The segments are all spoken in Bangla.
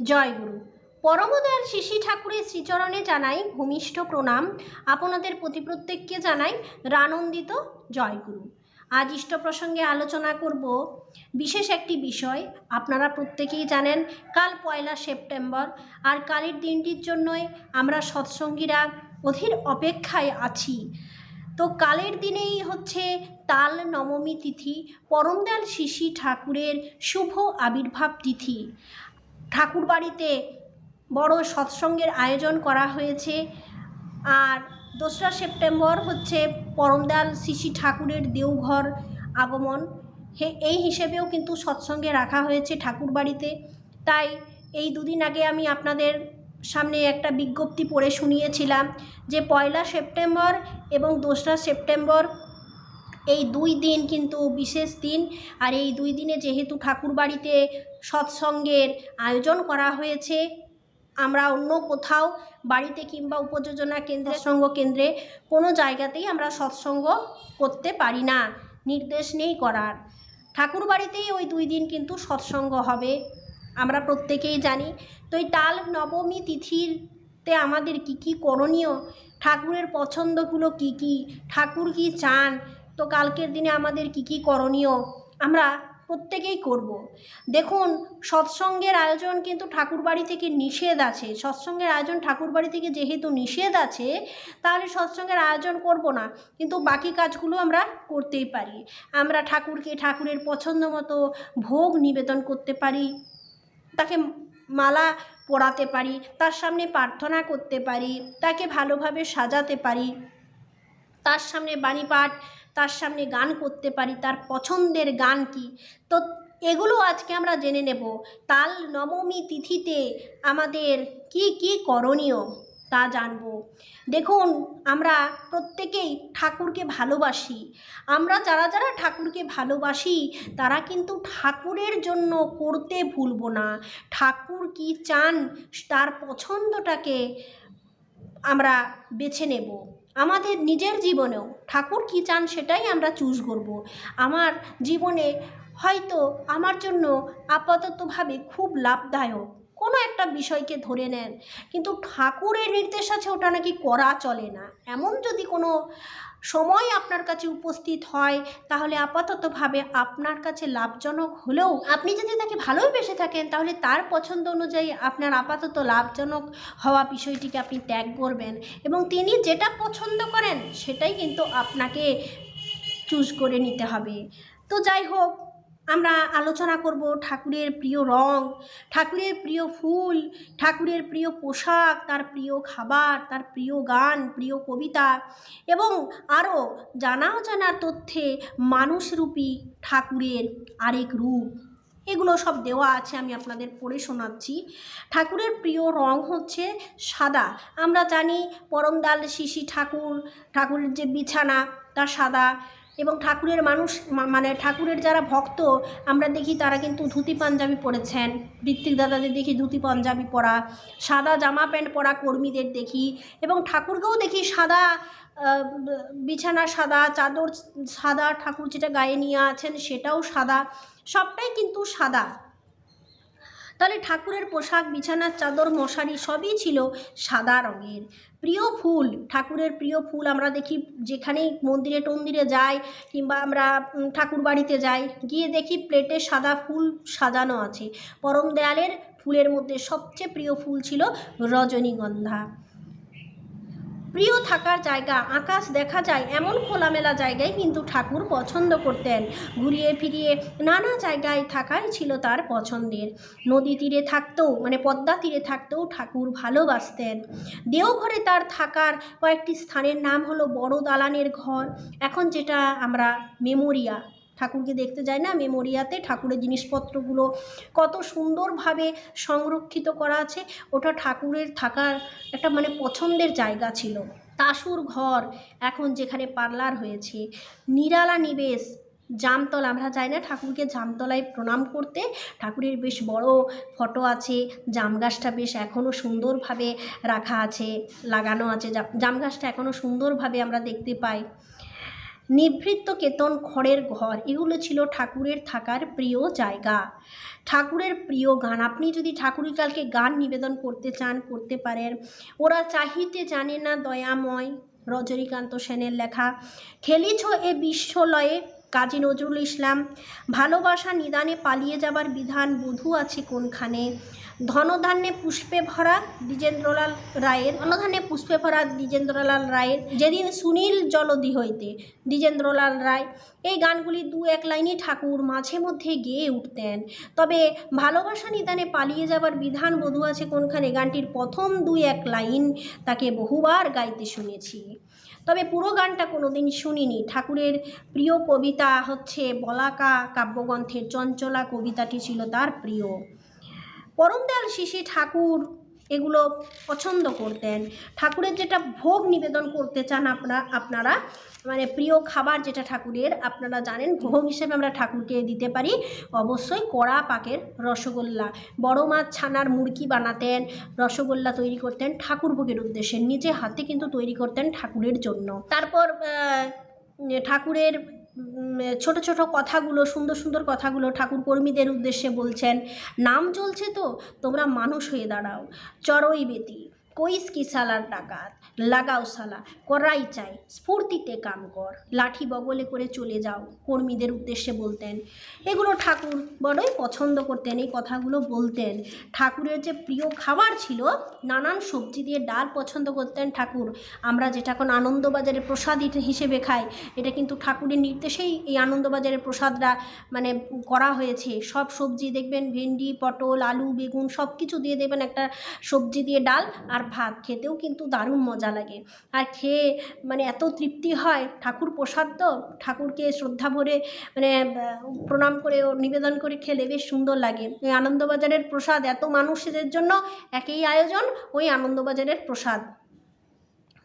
জয়গুরু পরমদয়াল শিশি ঠাকুরের শ্রীচরণে জানাই ভূমিষ্ঠ প্রণাম। আপনাদের প্রতি প্রত্যেককে জানাই রানন্দিত জয়গুরু আজ ইষ্ট প্রসঙ্গে আলোচনা করব বিশেষ একটি বিষয়। আপনারা প্রত্যেকেই জানেন, কাল পয়লা সেপ্টেম্বর। আর কালের দিনটির জন্যই আমরা সৎসঙ্গীরা অধীর অপেক্ষায় আছি। তো কালের দিনেই হচ্ছে তাল নবমী তিথি, পরমদয়াল শিশি ঠাকুরের শুভ আবির্ভাব তিথি। ঠাকুর বাড়িতে বড় সৎসঙ্গের আয়োজন করা হয়েছে। আর দোসরা সেপ্টেম্বর হচ্ছে পরমদয়াল শিশি ঠাকুরের দেওঘর আগমন। এই হিসেবেও কিন্তু সৎসঙ্গে রাখা হয়েছে ঠাকুর বাড়িতে তাই এই দুদিন আগে আমি আপনাদের সামনে একটা বিজ্ঞপ্তি পড়ে শুনিয়েছিলাম যে পয়লা সেপ্টেম্বর এবং দোসরা সেপ্টেম্বর এই দুই দিন কিন্তু বিশেষ দিন। আর এই দুই দিনে যেহেতু ঠাকুর বাড়িতে সৎসঙ্গের আয়োজন করা হয়েছে, আমরা অন্য কোথাও বাড়িতে কিংবা উপযোজনা কেন্দ্রে সঙ্গ কেন্দ্রে কোনো জায়গাতেই আমরা সৎসঙ্গ করতে পারি না। নির্দেশ নেই করার। ঠাকুর বাড়িতেই ওই দুই দিন কিন্তু সৎসঙ্গ হবে, আমরা প্রত্যেকেই জানি। তো এই তাল নবমী তিথিতে আমাদের কি কি করণীয়? ঠাকুরের পছন্দগুলো কি কি? ঠাকুর কি চান? তো কালকের দিনে আমাদের কি কি করণীয়? আমরা প্রত্যেকেই করব। দেখুন, সৎসঙ্গের আয়োজন কিন্তু ঠাকুরবাড়ি থেকে নিষেধ আছে। সৎসঙ্গের আয়োজন ঠাকুরবাড়ি থেকে যেহেতু নিষেধ আছে, তাহলে সৎসঙ্গের আয়োজন করব না। কিন্তু বাকি কাজগুলো আমরা করতেই পারি। আমরা ঠাকুরকে ঠাকুরের পছন্দ মতো ভোগ নিবেদন করতে পারি, তাকে মালা পরাতে পারি, তার সামনে প্রার্থনা করতে পারি, তাকে ভালোভাবে সাজাতে পারি, তার সামনে বাণী পাঠ তার সামনে গান করতে পারি, তার পছন্দের গান কি? তো এগুলো আজকে আমরা জেনে নেব। তাল নবমী তিথিতে আমাদের কি কি করণীয় তা জানব। দেখুন, আমরা প্রত্যেকেই ঠাকুরকে ভালোবাসি। আমরা যারা যারা ঠাকুরকে ভালোবাসি, তারা কিন্তু ঠাকুরের জন্য করতে ভুলব না। ঠাকুর কি চান, তার পছন্দটাকে আমরা বেছে নেব। আমাদের নিজের জীবনেও ঠাকুর কী চান সেটাই আমরা চুজ করব। আমার জীবনে হয়তো আমার জন্য আপাততভাবে খুব লাভদায়ক কোনো একটা বিষয়কে ধরে নেন, কিন্তু ঠাকুরের নির্দেশ আছে ওটা নাকি করা চলে না। এমন যদি কোনো সময় আপনার কাছে উপস্থিত হয়, তাহলে আপাততভাবে আপনার কাছে লাভজনক হলেও আপনি যদি তাকে ভালোই বেসে থাকেন, তাহলে তার পছন্দ অনুযায়ী আপনার আপাতত লাভজনক হওয়া বিষয়টিকে আপনি ত্যাগ করবেন। এবং তিনি যেটা পছন্দ করেন, সেটাই কিন্তু আপনাকে চুজ করে নিতে হবে। তো যাই হোক আমরা আলোচনা করব ঠাকুরের প্রিয় রং, ঠাকুরের প্রিয় ফুল, ঠাকুরের প্রিয় পোশাক, তার প্রিয় খাবার, তার প্রিয় গান, প্রিয় কবিতা এবং আরও জানা অজানার তথ্যে মানুষরূপী ঠাকুরের আরেক রূপ। এগুলো সব দেওয়া আছে, আমি আপনাদের পড়ে শোনাচ্ছি। ঠাকুরের প্রিয় রং হচ্ছে সাদা। আমরা জানি পরমদাল শিশি ঠাকুর, ঠাকুরের যে বিছানা, তা সাদা। এবং ঠাকুরের মানুষ মানে ঠাকুরের যারা ভক্ত, আমরা দেখি তারা কিন্তু ধুতি পাঞ্জাবি পরেছেন। ঋত্বিক দাদাদের দেখি ধুতি পাঞ্জাবি পরা, সাদা জামা প্যান্ট পরা কর্মীদের দেখি এবং ঠাকুরকেও দেখি সাদা বিছানা সাদা, চাদর সাদা, ঠাকুর যেটা গায়ে নিয়ে আছেন সেটাও সাদা, সবটাই কিন্তু সাদা। তাহলে ঠাকুরের পোশাক, বিছানার চাদর, মশারি সবই ছিল সাদা রঙের। প্রিয় ফুল, ঠাকুরের প্রিয় ফুল আমরা দেখি যেখানেই মন্দিরে টন্দিরে যাই কিংবা আমরা ঠাকুর বাড়িতে যাই, গিয়ে দেখি প্লেটে সাদা ফুল সাজানো আছে। পরম দেয়ালের ফুলের মধ্যে সবচেয়ে প্রিয় ফুল ছিল রজনীগন্ধা। প্রিয় থাকার জায়গা, আকাশ দেখা যায় এমন খোলামেলা জায়গায় কিন্তু ঠাকুর পছন্দ করতেন। ঘুরিয়ে ফিরিয়ে নানা জায়গায় থাকাই ছিল তার পছন্দের। নদী তীরে থাকতেও মানে পদ্মা তীরে থাকতেও ঠাকুর ভালোবাসতেন। দেওঘরে তার থাকার কয়েকটি স্থানের নাম হলো বড় দালানের ঘর। এখন যেটা আমরা মেমোরিয়া। ঠাকুরকে দেখতে যাই না, মেমোরিয়াতে ঠাকুরের জিনিসপত্রগুলো কত সুন্দরভাবে সংরক্ষিত করা আছে। ওটা ঠাকুরের থাকার একটা মানে পছন্দের জায়গা ছিল। তাসুর ঘর এখন যেখানে পার্লার হয়েছে। নিরালা নিবেশ, জামতলা, আমরা যাই না ঠাকুরকে জামতলায় প্রণাম করতে। ঠাকুরের বেশ বড় ফটো আছে, জাম গাছটা বেশ এখনও সুন্দরভাবে রাখা আছে, লাগানো আছে। জাম গাছটা এখনও সুন্দরভাবে আমরা দেখতে পাই। নিভৃত্ত কেতন খড়ের ঘর, এগুলো ছিল ঠাকুরের থাকার প্রিয় জায়গা। ঠাকুরের প্রিয় গান, আপনি যদি ঠাকুরের কালকে গান নিবেদন করতে চান, করতে পারেন। ওরা চাহিতে জানে না দয়াময়, রজনীকান্ত সেনের লেখা। খেলিছ এ বিশ্বলয়ে, কাজী নজরুল ইসলাম। ভালোবাসা নিদানে পালিয়ে যাবার বিধান, বধূ আছে কোনখানে? ধনধান্যে পুষ্পে ভরা দ্বিজেন্দ্রলাল রায়ের, ধনধান্যে পুষ্পে ভরা দ্বিজেন্দ্রলাল রায়ের যেদিন সুনীল জলদি হইতে, দ্বিজেন্দ্রলাল রায় এই গানগুলি দু এক লাইনই ঠাকুর মাঝে মধ্যে গেয়ে উঠতেন। তবে ভালোবাসা নিদানে পালিয়ে যাবার বিধান বধূ আছে কোনখানে? গানটির প্রথম দুই এক লাইন তাকে বহুবার গাইতে শুনেছি। তবে পুরো গানটা কোনোদিন শুনিনি। ঠাকুরের প্রিয় কবিতা হচ্ছে বলাকা কাব্যগ্রন্থের চঞ্চলা কবিতাটি ছিল তার প্রিয়। পরমদয়াল শিশি ঠাকুর এগুলো পছন্দ করতেন। ঠাকুরের যেটা ভোগ নিবেদন করতে চান আপনারা আপনারা মানে প্রিয় খাবার যেটা ঠাকুরের, আপনারা জানেন ভোগ হিসেবে আমরা ঠাকুরকে দিতে পারি। অবশ্যই কড়া পাকের রসগোল্লা। বড় মাছ ছানার মুরগি বানাতেন, রসগোল্লা তৈরি করতেন ঠাকুর ভোগের উদ্দেশ্যে। নিজে হাতে কিন্তু তৈরি করতেন ঠাকুরের জন্য। তারপর ঠাকুরের ছোট ছোট কথাগুলো, সুন্দর সুন্দর কথাগুলো ঠাকুর কর্মীদের উদ্দেশ্যে বলছেন, নাম চলছে তো, তোমরা মানুষ হয়ে দাঁড়াও, চরই বেতি। কইস কি সালার ডাকাত? লাগাও সালা, করাই চাই। স্ফূর্তিতে কাম কর। লাঠি বগলে করে চলে যাও, কর্মীদের উদ্দেশ্যে বলতেন। এগুলো ঠাকুর বড়ই পছন্দ করতেন, এই কথাগুলো বলতেন। ঠাকুরের যে প্রিয় খাবার ছিল, নানান সবজি দিয়ে ডাল পছন্দ করতেন ঠাকুর। আমরা যেটা এখন আনন্দবাজারের প্রসাদ হিসে- হিসেবে খাই, এটা কিন্তু ঠাকুরের নির্দেশেই এই আনন্দবাজারের প্রসাদটা মানে করা হয়েছে। সব সবজি দেখবেন, ভেন্ডি, পটল, আলু, বেগুন সব কিছু দিয়ে দেবেন একটা সবজি দিয়ে ডাল আর ভাত খেতেও কিন্তু দারুণ মজা লাগে। আর খেয়ে মানে এত তৃপ্তি হয় ঠাকুর প্রসাদ তো, ঠাকুরকে শ্রদ্ধা ভরে মানে প্রণাম করে ও নিবেদন করে খেলে বেশ সুন্দর লাগে। ওই আনন্দবাজারের প্রসাদ, এত মানুষদের জন্য একই আয়োজন ওই আনন্দবাজারের প্রসাদ।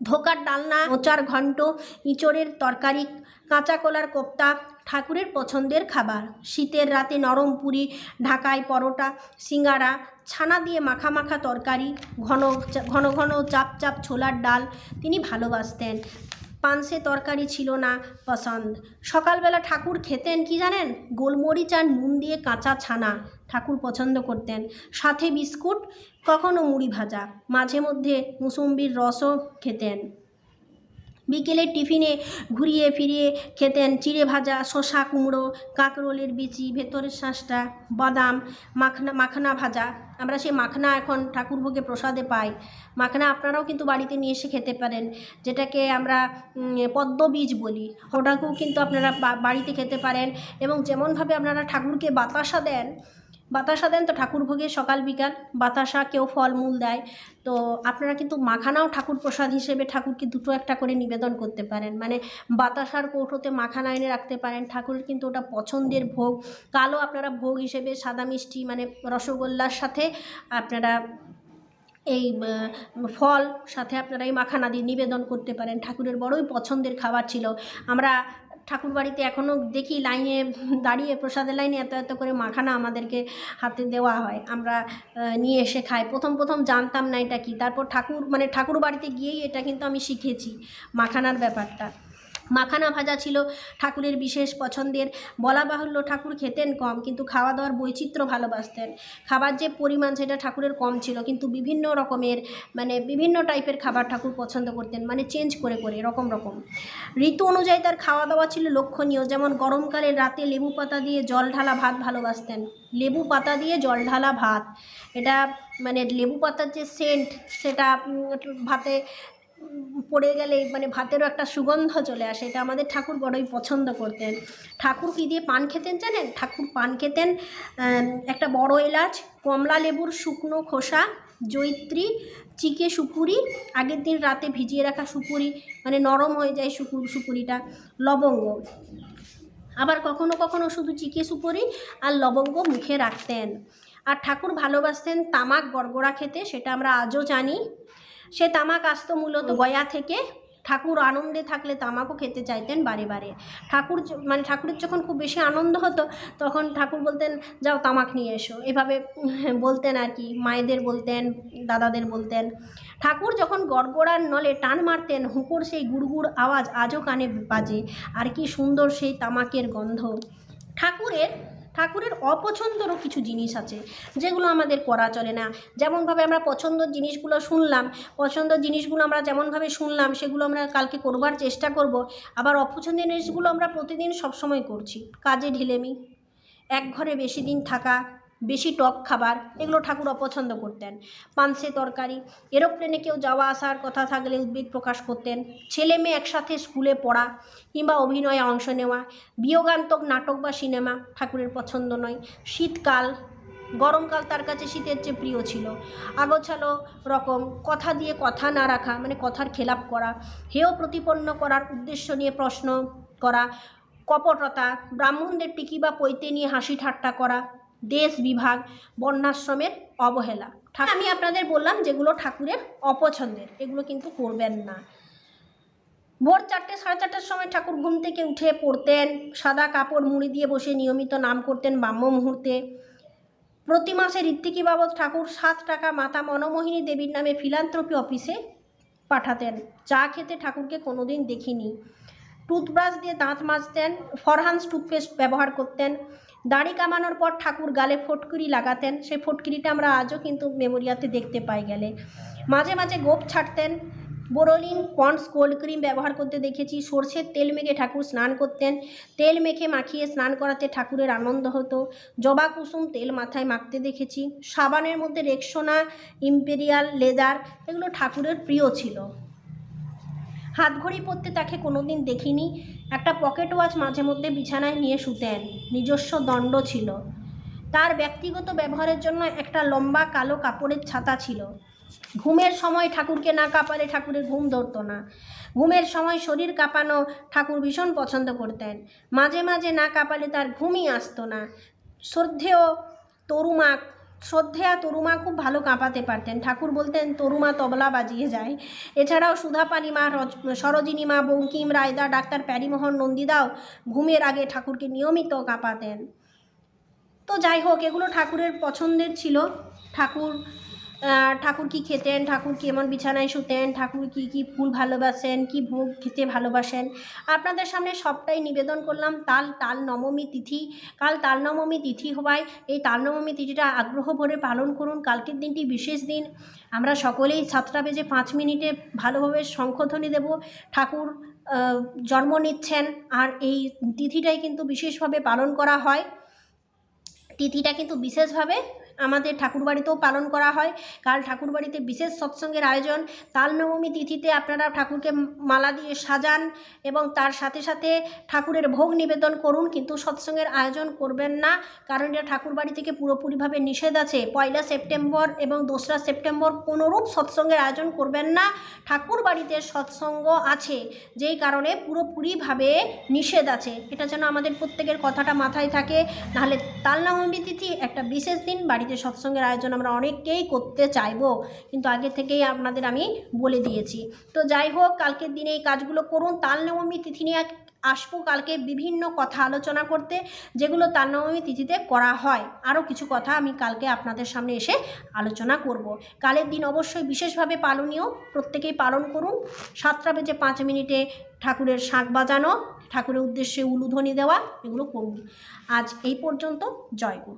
ধোকার ডালনা, মোচার ঘন্ট ইঁচড়ের তরকারি কাঁচা কলার কোপ্তা, ঠাকুরের পছন্দের খাবার। শীতের রাতে নরম পুরি, ঢাকায় পরোটা, সিঙ্গারা, ছানা দিয়ে মাখা মাখা তরকারি, ঘন ঘন ঘন চাপ চাপ ছোলার ডাল তিনি ভালোবাসতেন। পানসে তরকারি ছিল না পছন্দ। সকালবেলা ঠাকুর খেতেন কি জানেন? গোলমরিচ আর নুন দিয়ে কাঁচা ছানা ঠাকুর পছন্দ করতেন। সাথে বিস্কুট, কখনো মুড়ি ভাজা, মাঝে মধ্যে মুসম্বির রসও খেতেন। বিকেলের টিফিনে ঘুরিয়ে ফিরিয়ে খেতেন চিড়ে ভাজা শশা কুমড়ো, কাঁকরোলের বিচি, ভেতরের শাঁসটা, বাদাম, মাখনা মাখনা ভাজা। আমরা সেই মাখনা এখন ঠাকুরভোগে প্রসাদে পাই। মাখনা আপনারাও কিন্তু বাড়িতে নিয়ে এসে খেতে পারেন, যেটাকে আমরা পদ্ম বীজ বলি। ওটাকেও কিন্তু আপনারা বাড়িতে খেতে পারেন এবং যেমনভাবে আপনারা ঠাকুরকে বাতাসা দেন বাতাসা দেন তো ঠাকুরভোগে সকাল, বিকাল। বাতাসা কেউ ফলমূল দেয়। তো আপনারা কিন্তু মাখানাও ঠাকুর প্রসাদ হিসেবে ঠাকুরকে দুটো একটা করে নিবেদন করতে পারেন। মানে বাতাসার কৌটোতে মাখানা এনে রাখতে পারেন। ঠাকুরের কিন্তু ওটা পছন্দের ভোগ। কালো আপনারা ভোগ হিসেবে সাদা মিষ্টি মানে রসগোল্লার সাথে আপনারা এই ফল সাথে আপনারা এই মাখানা দিয়ে নিবেদন করতে পারেন। ঠাকুরের বড়ই পছন্দের খাবার ছিল। আমরা ঠাকুর বাড়িতে এখনও দেখি লাইনে, দাঁড়িয়ে প্রসাদের লাইনে এত এত করে মাখানা আমাদেরকে হাতে দেওয়া হয়। আমরা নিয়ে এসে খাই। প্রথম প্রথম জানতাম না এটা কি। তারপর ঠাকুর মানে ঠাকুর বাড়িতে গিয়েই এটা কিন্তু আমি শিখেছি মাখানার ব্যাপারটা। মাখানা ভাজা ছিল, ঠাকুরের বিশেষ পছন্দের। বলা বাহুল্য ঠাকুর খেতেন কম, কিন্তু খাওয়া দাওয়ার বৈচিত্র্য ভালোবাসতেন। খাবার যে পরিমাণ, সেটা ঠাকুরের কম ছিল, কিন্তু বিভিন্ন রকমের মানে বিভিন্ন টাইপের খাবার ঠাকুর পছন্দ করতেন মানে চেঞ্জ করে করে, রকম রকম। ঋতু অনুযায়ী তার খাওয়া দাওয়া ছিল লক্ষণীয়, যেমন গরমকালে রাতে লেবু পাতা দিয়ে জল ঢালা ভাত ভালোবাসতেন। লেবু পাতা দিয়ে জল ঢালা ভাত, এটা মানে লেবু পাতার যে সেন্ট সেটা ভাতে পড়ে গেলে মানে ভাতেরও একটা সুগন্ধ চলে আসে, এটা আমাদের ঠাকুর বড়ই পছন্দ করতেন। ঠাকুর কী দিয়ে পান খেতেন জানেন? ঠাকুর পান খেতেন একটা বড় এলাচ, কমলা লেবুর শুকনো খোসা, জৈত্রী, চিকে সুপুরি, আগের দিন রাতে ভিজিয়ে রাখা সুপুরি মানে নরম হয়ে যায় সুপুর, সুপুরিটা, লবঙ্গ। আবার কখনো কখনো শুধু চিকে সুপুরি আর লবঙ্গ মুখে রাখতেন। আর ঠাকুর ভালোবাসতেন তামাক, গড়গড়া খেতে, সেটা আমরা আজও জানি। সে তামাক আসতো মূলত গয়া থেকে ঠাকুর আনন্দে থাকলে তামাকও খেতে চাইতেন বারে বারে। ঠাকুর মানে ঠাকুরের যখন খুব বেশি আনন্দ হতো তখন ঠাকুর বলতেন যাও তামাক নিয়ে এসো। এভাবে বলতেন আর কি মায়েদের বলতেন দাদাদের বলতেন। ঠাকুর যখন গড়গড়ার নলে টান মারতেন হুঁকোর সেই গুড়গুড় আওয়াজ আজও কানে বাজে। আর কি সুন্দর সেই তামাকের গন্ধ। ঠাকুরের ঠাকুরের অপছন্দরও কিছু জিনিস আছে, যেগুলো আমাদের করা চলে না। যেমনভাবে আমরা পছন্দর জিনিসগুলো শুনলাম, পছন্দের জিনিসগুলো আমরা যেমনভাবে শুনলাম, সেগুলো আমরা কালকে করবার চেষ্টা করব, আবার অপছন্দের জিনিসগুলো আমরা প্রতিদিন সবসময় করছি। কাজে ঢিলেমি এক ঘরে বেশি দিন থাকা বেশি টক খাবার, এগুলো ঠাকুর অপছন্দ করতেন। পানসে তরকারি, এরোপ্লেনে কেউ যাওয়া আসার কথা থাকলে উদ্বেগ প্রকাশ করতেন। ছেলে মেয়ে একসাথে স্কুলে পড়া কিংবা অভিনয়ে অংশ নেওয়া, বিয়োগান্তক নাটক বা সিনেমা ঠাকুরের পছন্দ নয়। শীতকাল, গরমকাল তার কাছে শীতের চেয়ে প্রিয় ছিল। আগোছালো রকম কথা দিয়ে কথা না রাখা মানে কথার খেলাপ করা, হেয় প্রতিপন্ন করার উদ্দেশ্য নিয়ে প্রশ্ন করা, কপটতা, ব্রাহ্মণদের টিকি বা পৈতে নিয়ে হাসি ঠাট্টা করা দেশ বিভাগ, বন্যাশ্রমের অবহেলা। আমি আপনাদের বললাম যেগুলো ঠাকুরের অপছন্দের, এগুলো কিন্তু করবেন না। ভোর চারটে, সাড়ে চারটের সময় ঠাকুর ঘুম থেকে উঠে পড়তেন, সাদা কাপড় মুড়ি দিয়ে বসে নিয়মিত নাম করতেন ব্রাহ্ম মুহূর্তে। প্রতি মাসে ঋত্বিকি বাবদ ঠাকুর সাত টাকা মাতা মনমোহিনী দেবীর নামে ফিলান্থ্রপি অফিসে পাঠাতেন। চা খেতে ঠাকুরকে কোনোদিন দেখিনি। টুথব্রাশ দিয়ে দাঁত মাজতেন, ফরহান্স টুথপেস্ট ব্যবহার করতেন, দাড়ি কামানোর পর ঠাকুর গালে ফটকিরি লাগাতেন, সেই ফটকিরিটা আমরা আজও কিন্তু মেমোরিয়াতে দেখতে পাই গেলে। মাঝে মাঝে গোপ ছাড়তেন, বোরোলিন, পন্ডস, কোল্ড ক্রিম ব্যবহার করতে দেখেছি, সর্ষের তেল মেখে ঠাকুর স্নান করতেন, তেল মেখে মাখিয়ে স্নান করাতে ঠাকুরের আনন্দ হতো, জবা কুসুম তেল মাথায় মাখতে দেখেছি, সাবানের মধ্যে রেক্সোনা ইম্পেরিয়াল লেদার, এগুলো ঠাকুরের প্রিয় ছিল। হাতঘড়ি পরতে তাকে কোনোদিন দেখিনি। একটা পকেট ওয়াচ মাঝে মধ্যে বিছানায় নিয়ে শুতেন নিজস্ব দণ্ড ছিল। তার ব্যক্তিগত ব্যবহারের জন্য একটা লম্বা কালো কাপড়ের ছাতা ছিল। ঘুমের সময় ঠাকুরকে না কাঁপালে ঠাকুরের ঘুম ধরতো না। ঘুমের সময় শরীর কাঁপানো ঠাকুর ভীষণ পছন্দ করতেন। মাঝে মাঝে না কাঁপালে তার ঘুমই আসতো না। শ্রদ্ধেয় তরুমা শ্রদ্ধেয়া তরুমা খুব ভালো কাঁপাতে পারতেন। ঠাকুর বলতেন, তরুমা তবলা বাজিয়ে যায়। এছাড়াও সুধাপানি মা, রজ- সরোজিনী মা, বঙ্কিম রায়দা, ডাক্তার প্যারিমোহন নন্দীদাও ঘুমের আগে ঠাকুরকে নিয়মিত কাঁপাতেন। তো যাই হোক, এগুলো ঠাকুরের পছন্দের ছিল। ঠাকুর ঠাকুর কি খেতেন, ঠাকুর কেমন বিছানায় শুতেন, ঠাকুর কি কি ফুল ভালোবাসেন, কি ভোগ খেতে ভালোবাসেন? আপনাদের সামনে সবটাই নিবেদন করলাম। তাল তাল নবমী তিথি। কাল তাল নবমী তিথি হওয়ায় এই তাল নবমী তিথিটা আগ্রহ ভরে পালন করুন। কালকের দিনটি বিশেষ দিন। আমরা সকলেই সাতটা বেজে পাঁচ মিনিটে ভালোভাবে শঙ্খধ্বনি দেব। ঠাকুর জন্ম নিচ্ছেন আর এই তিথিটাই কিন্তু বিশেষভাবে পালন করা হয়। তিথিটা কিন্তু বিশেষভাবে আমাদের ঠাকুরবাড়িতেও পালন করা হয়। কাল ঠাকুরবাড়িতে বিশেষ সৎসঙ্গের আয়োজন। তাল নবমী তিথিতে আপনারা ঠাকুরকে মালা দিয়ে সাজান এবং তার সাথে সাথে ঠাকুরের ভোগ নিবেদন করুন, কিন্তু সৎসঙ্গের আয়োজন করবেন না, কারণ এটা ঠাকুরবাড়ি থেকে পুরোপুরিভাবে নিষেধ আছে। পয়লা সেপ্টেম্বর এবং দোসরা সেপ্টেম্বর কোনোরূপ সৎসঙ্গের আয়োজন করবেন না ঠাকুর বাড়িতে সৎসঙ্গ আছে, যেই কারণে পুরোপুরিভাবে নিষেধ আছে। এটা যেন আমাদের প্রত্যেকের কথাটা মাথায় থাকে। নাহলে তালনবমী তিথি একটা বিশেষ দিন বাড়িতে সৎসঙ্গের আয়োজন আমরা অনেককেই করতে চাইব, কিন্তু আগে থেকেই আপনাদের আমি বলে দিয়েছি। তো যাই হোক, কালকের দিনে এই কাজগুলো করুন। তাল তালনবমী তিথি নিয়ে আসব কালকে বিভিন্ন কথা আলোচনা করতে, যেগুলো তালনবমী তিথিতে করা হয়। আরও কিছু কথা আমি কালকে আপনাদের সামনে এসে আলোচনা করব। কালের দিন অবশ্যই বিশেষভাবে পালনীয়, প্রত্যেকেই পালন করুন। সাতটা বেজে পাঁচ মিনিটে ঠাকুরের শাঁখ বাজানো, ঠাকুরের উদ্দেশ্যে উলুধ্বনি দেওয়া, এগুলো করুন। আজ এই পর্যন্ত, জয় গুরু।